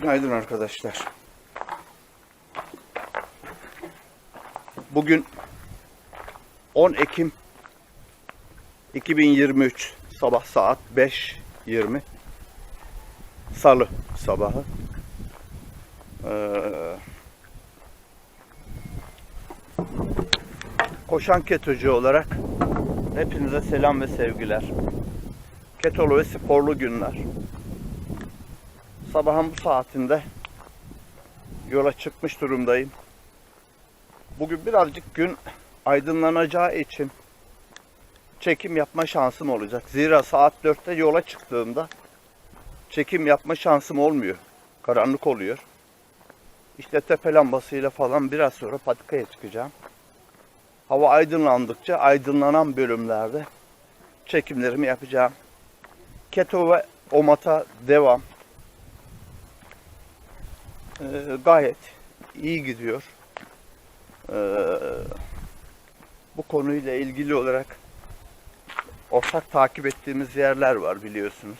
Günaydın arkadaşlar. Bugün 10 Ekim 2023 sabah saat 5.20 Salı sabahı. Ee, koşan ketocu olarak hepinize selam ve sevgiler. Ketolu ve sporlu günler. Sabahın bu saatinde yola çıkmış durumdayım. Bugün birazcık gün aydınlanacağı için çekim yapma şansım olacak. Zira saat 4'te yola çıktığımda çekim yapma şansım olmuyor. Karanlık oluyor. İşte tepe lambasıyla falan biraz sonra patikaya çıkacağım. Hava aydınlandıkça aydınlanan bölümlerde çekimlerimi yapacağım. Keto ve Omat'a devam. Ee, gayet iyi gidiyor. Ee, bu konuyla ilgili olarak ortak takip ettiğimiz yerler var biliyorsunuz.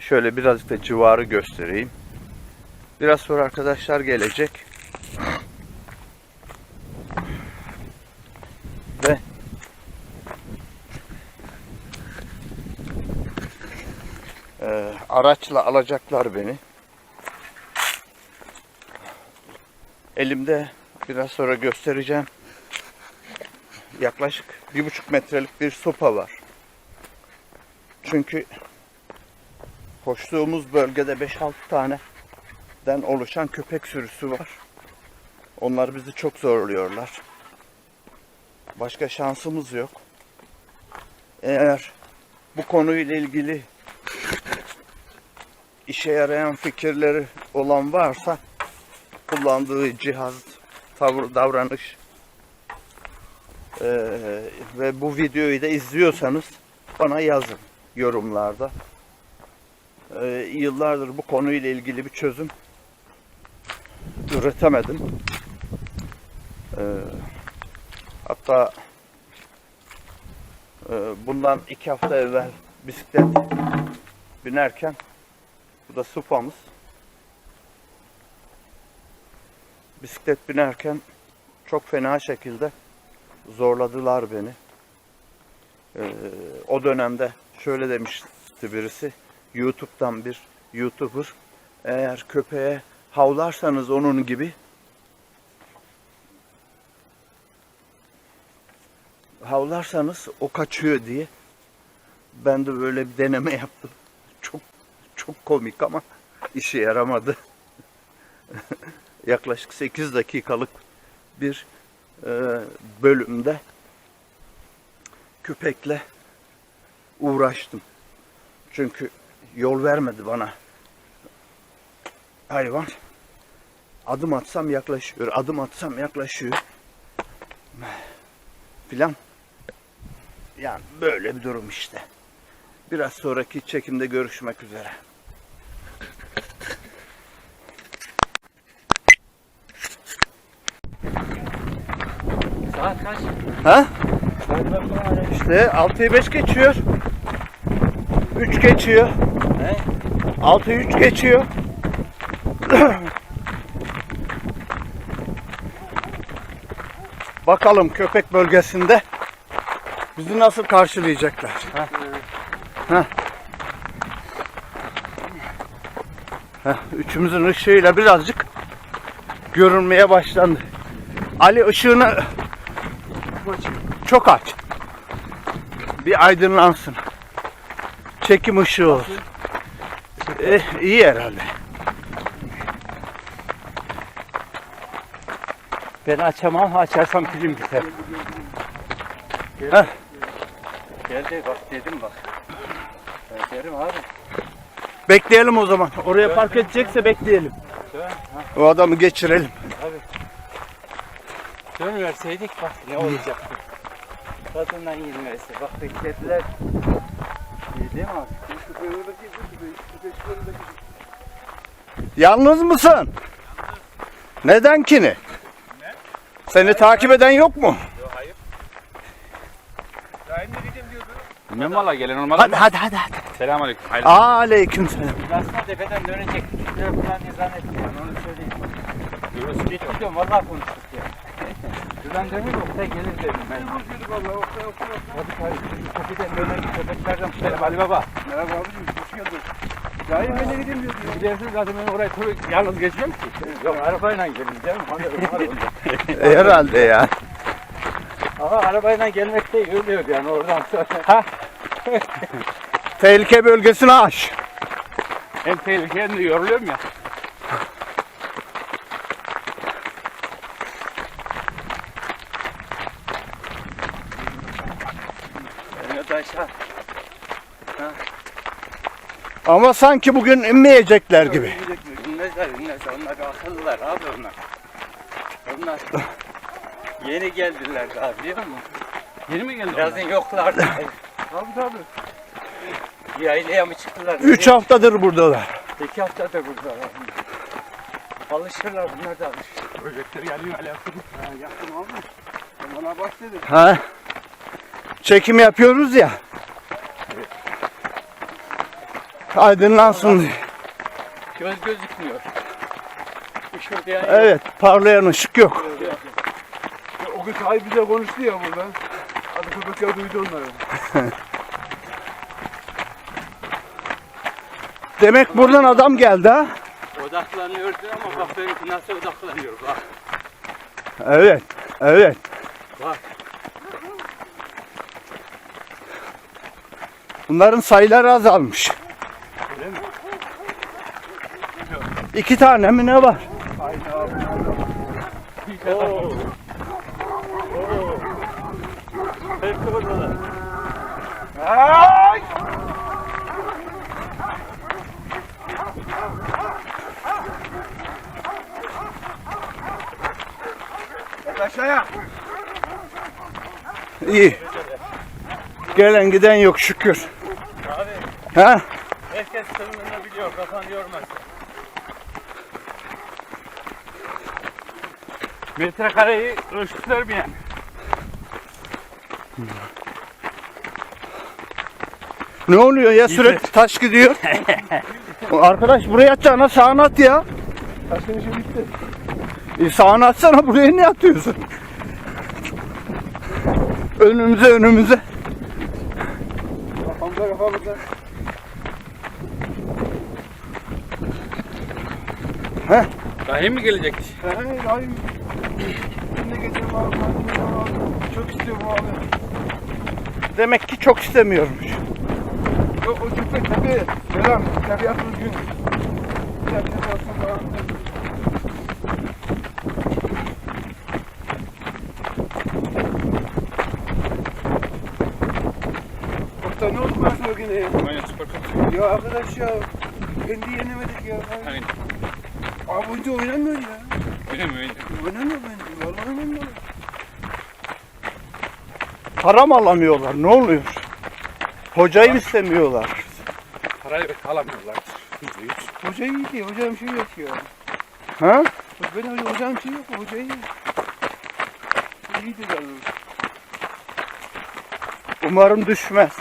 Şöyle birazcık da civarı göstereyim. Biraz sonra arkadaşlar gelecek. Ve Ee, araçla alacaklar beni. Elimde biraz sonra göstereceğim. Yaklaşık bir buçuk metrelik bir sopa var. Çünkü koştuğumuz bölgede 5-6 taneden oluşan köpek sürüsü var. Onlar bizi çok zorluyorlar. Başka şansımız yok. Eğer bu konuyla ilgili işe yarayan fikirleri olan varsa kullandığı cihaz, tavır, davranış eee, ve bu videoyu da izliyorsanız bana yazın yorumlarda. Eee, yıllardır bu konuyla ilgili bir çözüm üretemedim. Eee, hatta eee, bundan iki hafta evvel bisiklet binerken bu da supamız. Bisiklet binerken çok fena şekilde zorladılar beni. Ee, o dönemde şöyle demişti birisi. YouTube'dan bir YouTuber eğer köpeğe havlarsanız onun gibi havlarsanız o kaçıyor diye ben de böyle bir deneme yaptım. Çok komik ama işe yaramadı. Yaklaşık 8 dakikalık bir e, bölümde köpekle uğraştım. Çünkü yol vermedi bana hayvan. Adım atsam yaklaşıyor, adım atsam yaklaşıyor. Filan. Yani böyle bir durum işte. Biraz sonraki çekimde görüşmek üzere. Kaç? Ha? İşte 6'yı 5 geçiyor. 3 geçiyor. He? 6'yı 3 geçiyor. Bakalım köpek bölgesinde bizi nasıl karşılayacaklar. Ha. Ha. Ha, Üçümüzün ışığıyla birazcık görünmeye başlandı. Ali ışığını çok aç. Bir aydınlansın. Çekim ışığı olsun. Eh, iyi herhalde. Ben açamam, açarsam film biter. Heh. Geldi bak dedim bak. Ben derim abi. Bekleyelim o zaman. Oraya park edecekse bekleyelim. O adamı geçirelim. Dön verseydik bak ne olacaktı. Kadından inmesi. Bak beklediler. İyi değil mi abi? Yalnız mısın? Neden ki ne? Seni takip eden yok mu? Ne mala gelen olmalı Hadi hadi hadi. hadi. Selamünaleyküm. Hayırlı. Aleyküm selam. Aslında tepeden dönecek. Şöyle buradan izah etmiyor. Onu söyleyeyim. Görüyorsun. Gitti diyorum vallahi Buradan dönüyor Oktay gelir dedim ben. Hadi hayır. Tepeden döner köpeklerden tutarım Ali Baba. Merhaba abicim. Hoş geldin. Cahil ben de gideyim diyor. Gidersin zaten ben oraya tur yalnız geçmem ki. Yok arabayla geleceğim. Herhalde ya. Ama arabayla gelmek de ölüyor yani oradan sonra. Tehlike bölgesini aş. En tehlikeli yoruluyorum ya. Evet aşağı. Ama sanki bugün inmeyecekler gibi. İnmezler inmezler. Onlar akıllılar abi onlar. Onlar yeni geldiler daha biliyor musun? Yeni mi geldin? Yazın yoklardı. Tabii tabii. Yaylaya mı çıktılar? Üç haftadır buradalar. İki haftadır burada. Alışırlar bunlar da alışır. Projektör geliyor alakası. Ha, yaptım abi. Bana bak dedin. Ha? Çekim yapıyoruz ya. Aydınlansın diye. Göz gözükmüyor. Işıldayan. Evet, parlayan ışık yok. Ya, o gün sahibi bize konuştu ya burada. Hadi köpekler duydu onları. Demek buradan adam geldi ha? Odaklanıyordu ama bak benimki nasıl odaklanıyor bak. Evet, evet. Bak. Bunların sayıları azalmış. İki tane mi ne var? Oo. Oo. Hepsi oradalar. Ay! Aşağıya. İyi. Gelen giden yok şükür. Abi Ha? herkes sınırını biliyor. Kafan yormaz. Metrekareyi ölçtüler mi yani? Ne oluyor ya sürekli taş gidiyor. Arkadaş buraya atacağına sağına at ya. Taşın işi bitti. E, sağına atsana buraya niye atıyorsun? Önümüze önümüze. Kafamıza kafamıza. Rahim mi gelecek? Hey, getirdim abi. ben de abi. Çok istiyorum abi. Demek ki çok istemiyormuş. Yok o köpek tabii. Selam. Tabiat düzgün. Tabiat olsun falan. Oktay ne oldu ben sana yine ya? Aynen süper kötü. Ya arkadaş ya. Kendi yenemedik ya. Aynen. Abi önce oynamıyor ya. Mi öyle? Oynamıyor bence. Vallahi oynamıyor. Para mı alamıyorlar? Ne oluyor? Hocayı istemiyorlar. Parayı alamıyorlar. Yüzde yüz. Hoca iyi ki. Hocam şey yok ya. Ha? Ben hocam şey yok. Hoca iyi. Galiba. Umarım düşmez.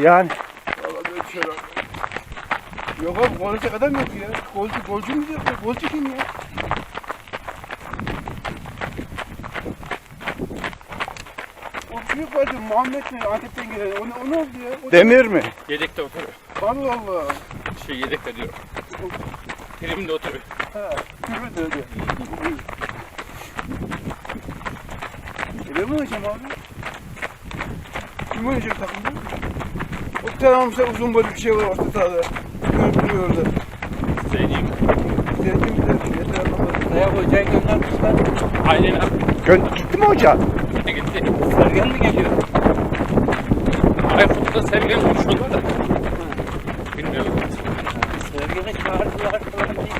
Yani Valla böyle şey yok. Abi konuşacak adam yok ya. Golcü, golcü mü diyor? Golcü kim ya? O büyük vardı Muhammed mi? Antep'ten gelen. O, ne- o ne oldu ya? O demir mi? Yedekte oturuyor. Allah Allah. Şey yedekte diyorum. Primde oturuyor. Ha, küfür de öyle. Öyle mi hocam abi? Kim oynayacak takımda? O tane almışlar uzun boylu bir şey var orta sahada. Görünüyor orada. Söyleyeyim. Sevdim bir de. Yeter anlamadım. Dayak hocayı göndermişler. Aynen abi. Gö- gitti mi hoca? Gitti gitti. Sergen mi geliyor? Aykut'ta sevgili konuşuyorlar da. Bilmiyorum. Sergen'i çağırdılar falan değil.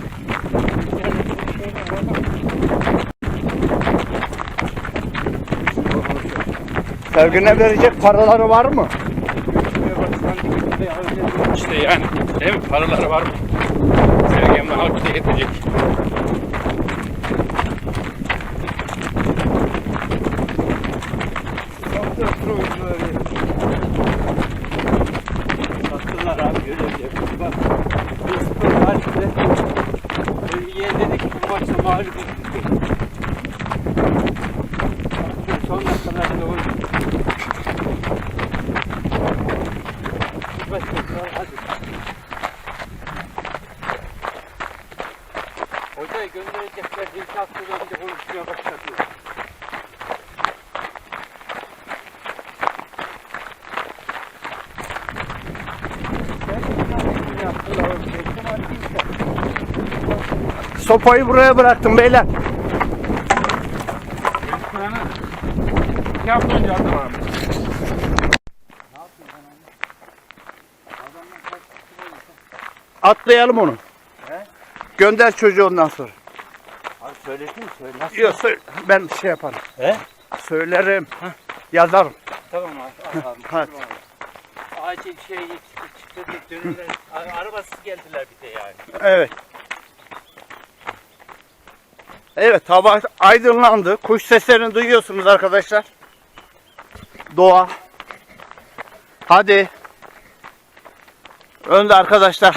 Sergine verecek paraları var mı? paraya harcayacak. İşte yani değil mi? Paraları var mı? Sergen bana halk şey yetecek. Sattılar abi görecek. Bak. Bir spor var. Yeğen dedi ki bu e, maçta mağlup Sopayı buraya bıraktım beyler. Atlayalım onu. Gönder çocuğu ondan sonra. Abi söyledin mi? Yok söyle. Ben şey yaparım. He? Söylerim. Yazarım. Tamam abi. Tamam. Hadi. Acil şey çıktı. A- Arabasız geldiler bir de yani. Evet. Evet hava aydınlandı. Kuş seslerini duyuyorsunuz arkadaşlar. Doğa. Hadi. Önde arkadaşlar.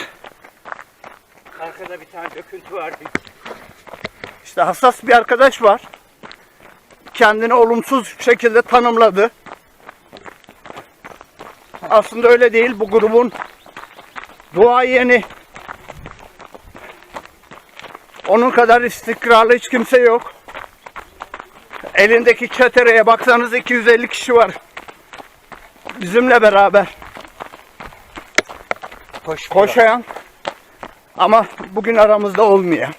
Arkada bir tane döküntü vardı. İşte hassas bir arkadaş var. Kendini olumsuz şekilde tanımladı. Aslında öyle değil. Bu grubun duayeni. Onun kadar istikrarlı hiç kimse yok. Elindeki çetereye baksanız 250 kişi var. Bizimle beraber Koş. koşayan ama bugün aramızda olmayan.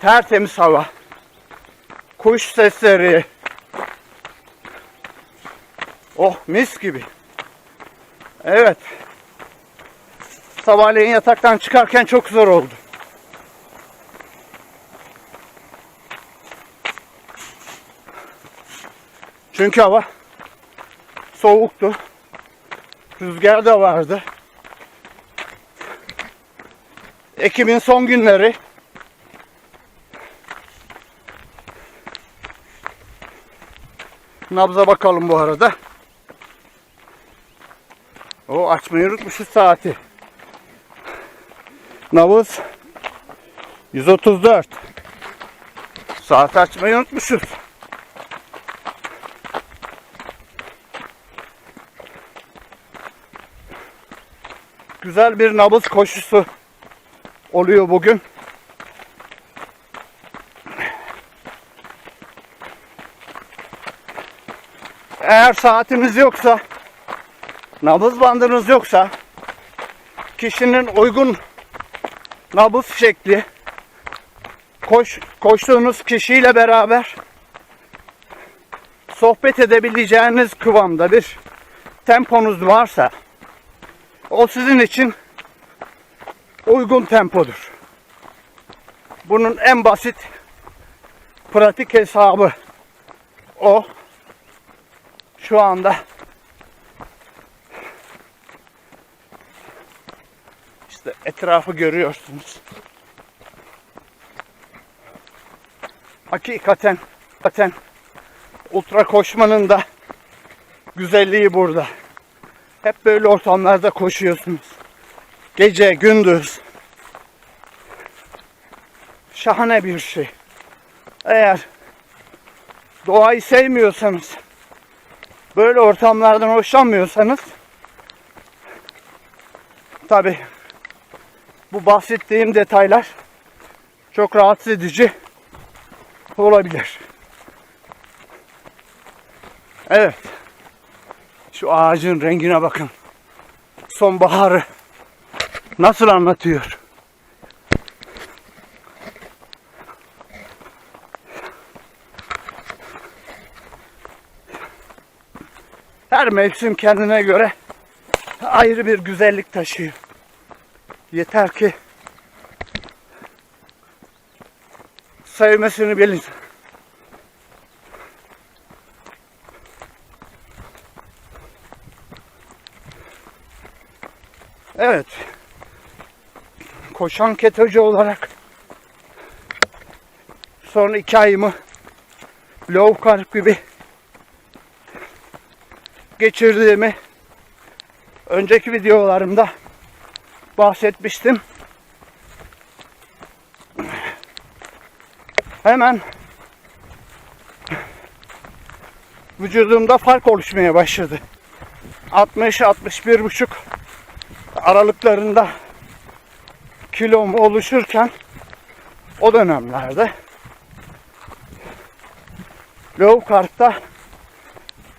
Tertemiz hava. Kuş sesleri. Oh mis gibi. Evet. Sabahleyin yataktan çıkarken çok zor oldu. Çünkü hava soğuktu. Rüzgar da vardı. Ekim'in son günleri. Nabza bakalım bu arada. O açmayı unutmuşuz saati. Nabız 134. Saat açmayı unutmuşuz. Güzel bir nabız koşusu oluyor bugün. Eğer saatiniz yoksa, nabız bandınız yoksa, kişinin uygun nabız şekli, koş, koştuğunuz kişiyle beraber sohbet edebileceğiniz kıvamda bir temponuz varsa, o sizin için uygun tempodur. Bunun en basit pratik hesabı o. Şu anda işte etrafı görüyorsunuz. Hakikaten, hakikaten ultra koşmanın da güzelliği burada. Hep böyle ortamlarda koşuyorsunuz. Gece, gündüz. Şahane bir şey. Eğer doğayı sevmiyorsanız, böyle ortamlardan hoşlanmıyorsanız tabi bu bahsettiğim detaylar çok rahatsız edici olabilir. Evet. Şu ağacın rengine bakın. Sonbaharı nasıl anlatıyor? Her mevsim kendine göre ayrı bir güzellik taşıyor. Yeter ki sevmesini bilin. Evet. Koşan ketocu olarak son iki ayımı low carb gibi geçirdiğimi önceki videolarımda bahsetmiştim. Hemen vücudumda fark oluşmaya başladı. 60-61 buçuk aralıklarında kilom oluşurken o dönemlerde low kartta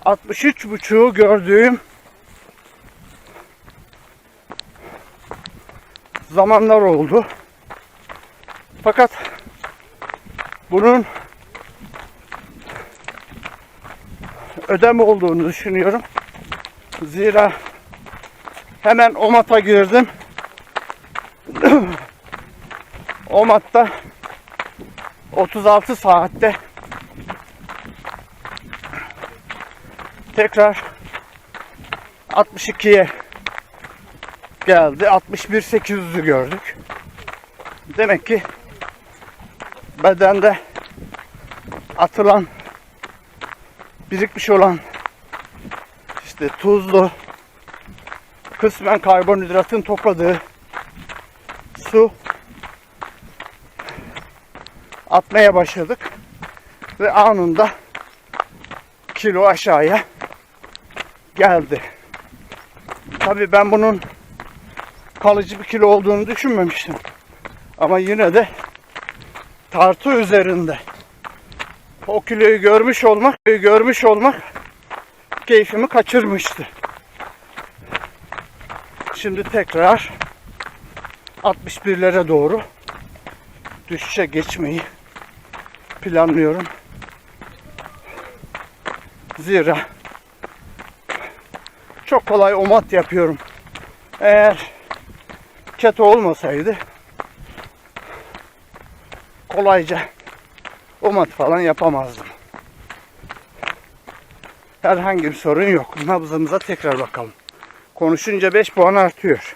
63 buçuğu gördüğüm zamanlar oldu. Fakat bunun ödem olduğunu düşünüyorum. Zira hemen OMAT'a girdim. OMAT'ta 36 saatte tekrar 62'ye geldi. 61.800'ü gördük. Demek ki bedende atılan birikmiş olan işte tuzlu kısmen karbonhidratın topladığı su atmaya başladık ve anında kilo aşağıya geldi. Tabii ben bunun kalıcı bir kilo olduğunu düşünmemiştim. Ama yine de tartı üzerinde o kiloyu görmüş olmak, görmüş olmak keyfimi kaçırmıştı. Şimdi tekrar 61'lere doğru düşüşe geçmeyi planlıyorum. Zira çok kolay omat yapıyorum. Eğer keto olmasaydı kolayca omat falan yapamazdım. Herhangi bir sorun yok. Nabzımıza tekrar bakalım. Konuşunca 5 puan artıyor.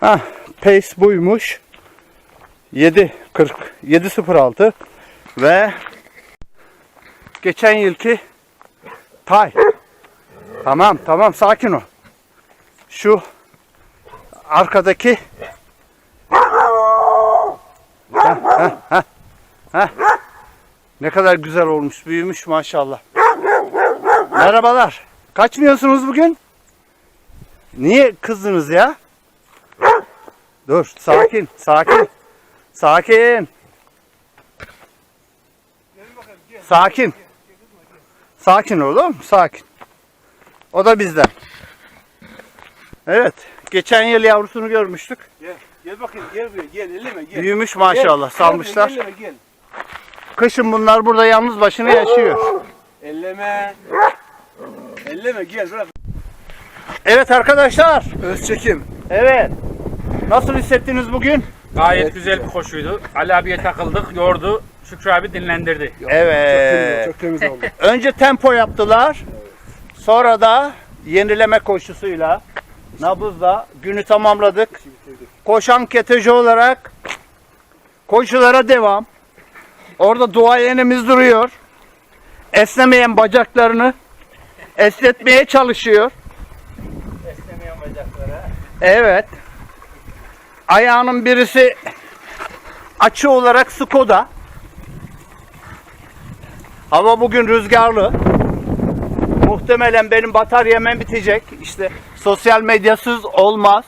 Ha, pace buymuş. 7.40 7.06 ve geçen yılki tay. Tamam tamam sakin ol. Şu arkadaki. Ne kadar güzel olmuş, büyümüş maşallah. Merhabalar. Kaçmıyorsunuz bugün? Niye kızdınız ya? Dur, sakin, sakin. Sakin. Sakin. Sakin oğlum, sakin. O da bizden. Evet, geçen yıl yavrusunu görmüştük. Gel. Gel bakayım gel buraya gel elleme gel. Büyümüş maşallah, Gel, salmışlar. Gel, elleme, gel. Kışın bunlar burada yalnız başına yaşıyor. Elleme. Elleme gel bırak. Evet arkadaşlar. Öz çekim. Evet. Nasıl hissettiniz bugün? Gayet güzel bir koşuydu. Ali abiye takıldık, yordu. Şükrü abi dinlendirdi. Evet. Çok temiz oldu. Önce tempo yaptılar. Sonra da yenileme koşusuyla nabızla günü tamamladık. Koşan keteci olarak koşulara devam. Orada duayenimiz duruyor. Esnemeyen bacaklarını esnetmeye çalışıyor. Esnemeyen bacaklara. Evet. Ayağının birisi açı olarak Skoda. Hava bugün rüzgarlı. Muhtemelen benim bataryam bitecek. İşte sosyal medyasız olmaz.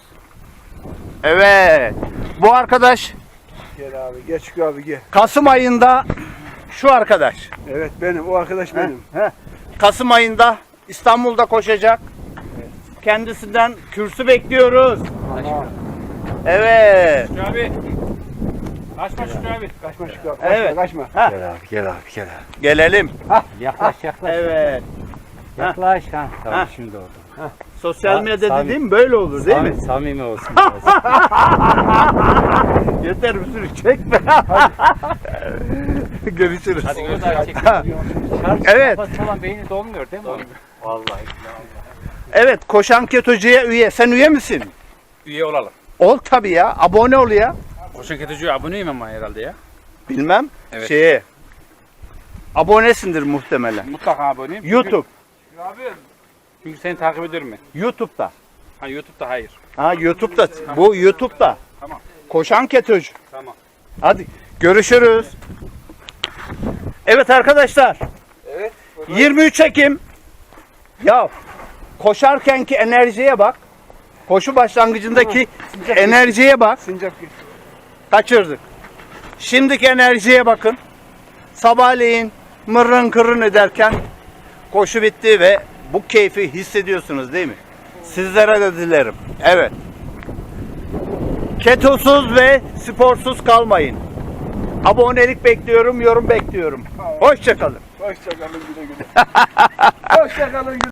Evet. Bu arkadaş Gel abi gel Şükrü abi gel. Kasım ayında şu arkadaş. Evet benim o arkadaş benim. Heh. Kasım ayında İstanbul'da koşacak. Kendisinden kürsü bekliyoruz. Evet. Şükrü abi. Kaçma Şükrü abi. Kaçma Şükrü abi. Kaçma Evet. kaçma. Ha. Gel abi gel abi gel abi. Gelelim. Yaklaş yaklaş. Evet. Yaklaş ha. Tamam Ha. şimdi oldu. Sosyal Ha, medya dediğim böyle olur değil mi? Samimi, samimi olsun. Yeter bir sürü çekme. Görüşürüz. Hadi görüşürüz. Evet. Falan beyni dolmuyor değil mi? Vallahi. Evet koşan ketocuya üye. Sen üye misin? Üye olalım. Ol tabii ya. Abone ol ya. Koşun keteciye aboneyim ama herhalde ya. Bilmem. Evet. Şeye. Abonesindir muhtemelen. Mutlaka aboneyim. Çünkü- YouTube. Çünkü seni takip ediyorum ben. YouTube'da. Ha YouTube'da hayır. Ha YouTube'da. Bu YouTube'da. Tamam. Koşan Ketocu. Tamam. Hadi görüşürüz. Evet arkadaşlar. Evet. 23 Ekim. Ya koşarkenki enerjiye bak. Koşu başlangıcındaki enerjiye bak. Sincap. Kaçırdık. Şimdiki enerjiye bakın. Sabahleyin mırın kırın ederken koşu bitti ve bu keyfi hissediyorsunuz değil mi? Sizlere de dilerim. Evet. Ketosuz ve sporsuz kalmayın. Abonelik bekliyorum, yorum bekliyorum. Hoşçakalın. Hoşçakalın güle güle. Hoşçakalın güle